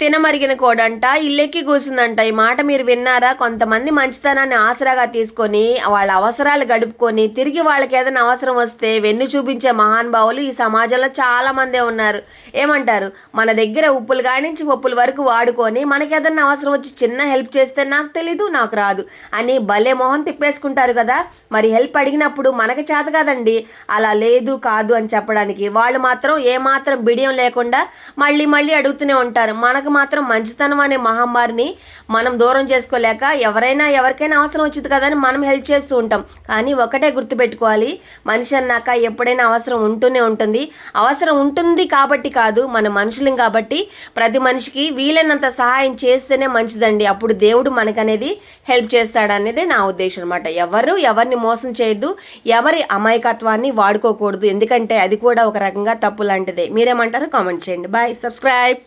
తినమరిగిన కోడంట ఇల్లెక్కి కూసిందంట ఈ మాట మీరు విన్నారా? కొంతమంది మంచితనాన్ని ఆసరాగా తీసుకొని వాళ్ళ అవసరాలు గడుపుకొని తిరిగి వాళ్ళకి ఏదైనా అవసరం వస్తే వెన్ను చూపించే మహానుభావులు ఈ సమాజంలో చాలా మందే ఉన్నారు. ఏమంటారు? మన దగ్గర ఉప్పులు కానించి పప్పుల వరకు వాడుకొని మనకి ఏదైనా అవసరం వచ్చి చిన్న హెల్ప్ చేస్తే నాకు తెలీదు నాకు రాదు అని భలే మొహం తిప్పేసుకుంటారు కదా? మరి హెల్ప్ అడిగినప్పుడు మనకి చేత కాదండి. అలా లేదు కాదు అని చెప్పడానికి వాళ్ళు మాత్రం ఏమాత్రం బిడియం లేకుండా మళ్ళీ మళ్ళీ అడుగుతూనే ఉంటారు. మనకు మాత్రం మంచితనం అనే మహమ్మారిని మనం దూరం చేసుకోలేక ఎవరైనా ఎవరికైనా అవసరం వచ్చింది కదా అని మనం హెల్ప్ చేస్తూ ఉంటాం. కానీ ఒకటే గుర్తుపెట్టుకోవాలి మనిషి అన్నాక ఎప్పుడైనా అవసరం ఉంటూనే ఉంటుంది. అవసరం ఉంటుంది కాబట్టి కాదు మన మనుషులం కాబట్టి ప్రతి మనిషికి వీలైనంత సహాయం చేస్తేనే మంచిదండి. అప్పుడు దేవుడు మనకనేది హెల్ప్ చేస్తాడనేది నా ఉద్దేశం అనమాట ఎవరు ఎవరిని మోసం చేయొద్దు ఎవరి అమాయకత్వాన్ని వాడుకోకూడదు. ఎందుకంటే అది కూడా ఒక రకంగా తప్పు లాంటిదే. మీరేమంటారు కామెంట్ చేయండి. Bye subscribe